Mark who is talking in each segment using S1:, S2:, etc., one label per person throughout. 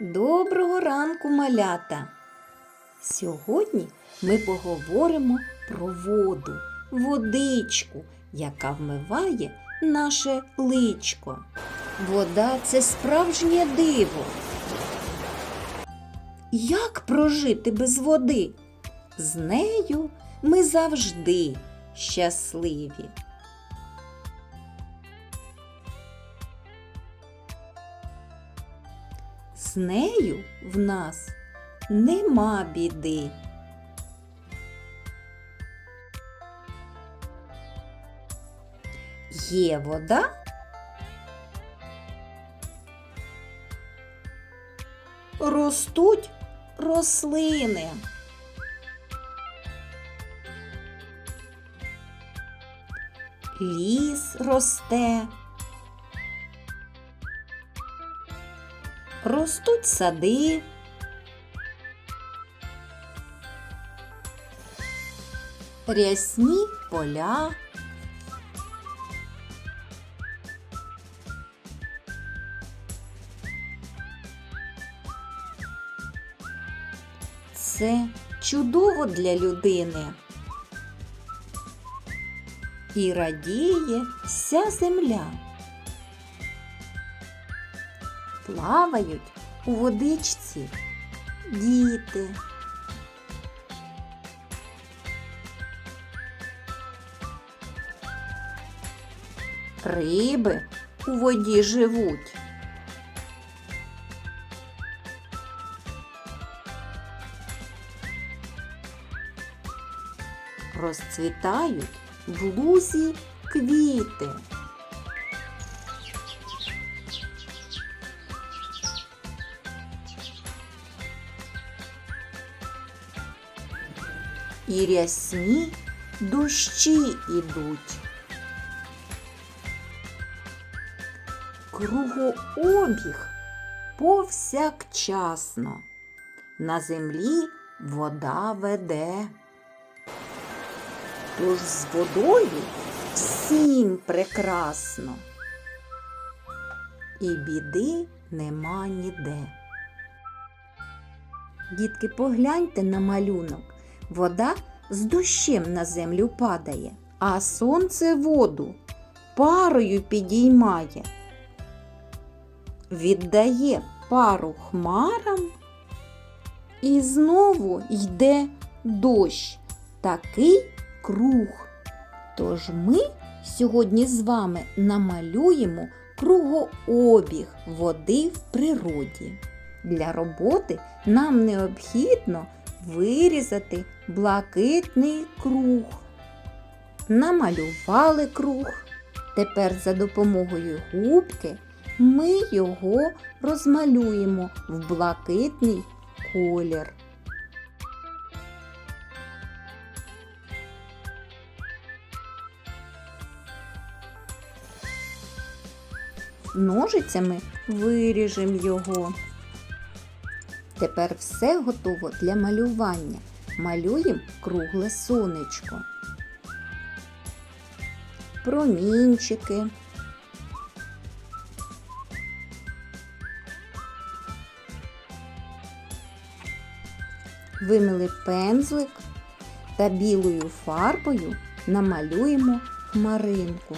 S1: Доброго ранку, малята! Сьогодні ми поговоримо про воду, водичку, яка вмиває наше личко. Вода це справжнє диво. Як прожити без води? З нею ми завжди щасливі. З нею в нас нема біди. Є вода. Ростуть рослини. Ліс росте. Ростуть сади. Рясні поля. Це чудово для людини. І радіє вся земля. Плавають у водичці діти. Риби у воді живуть. Розцвітають в лузі квіти. І рясні дощі ідуть. Кругообіг повсякчасно. На землі вода веде. Тож з водою всім прекрасно. І біди нема ніде. Дітки, погляньте на малюнок. Вода з дощем на землю падає, а сонце воду парою підіймає. Віддає пару хмарам і знову йде дощ. Такий круг. Тож ми сьогодні з вами намалюємо кругообіг води в природі. Для роботи нам необхідно вирізати блакитний круг. Намалювали круг. Тепер за допомогою губки ми його розмалюємо в блакитний колір. Ножицями виріжемо його. Тепер все готово для малювання. Малюємо кругле сонечко. Промінчики. Вимили пензлик та білою фарбою намалюємо хмаринку.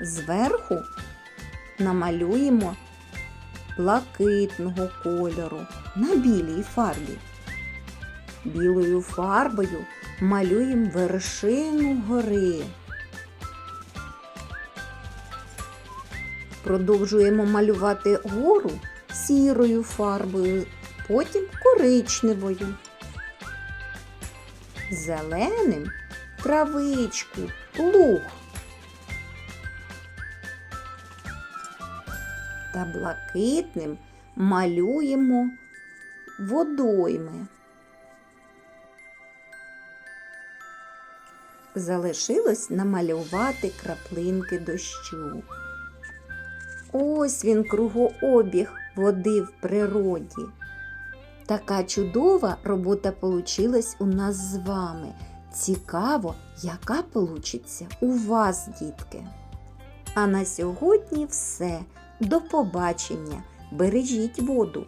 S1: Зверху намалюємо блакитного кольору на білій фарбі. Білою фарбою малюємо вершину гори. Продовжуємо малювати гору сірою фарбою, потім коричневою, зеленим травичку, луг. Та блакитним малюємо водойми. Залишилось намалювати краплинки дощу. Ось він кругообіг води в природі. Така чудова робота получилась у нас з вами. Цікаво, яка получиться у вас, дітки. А на сьогодні все. До побачення. Бережіть воду.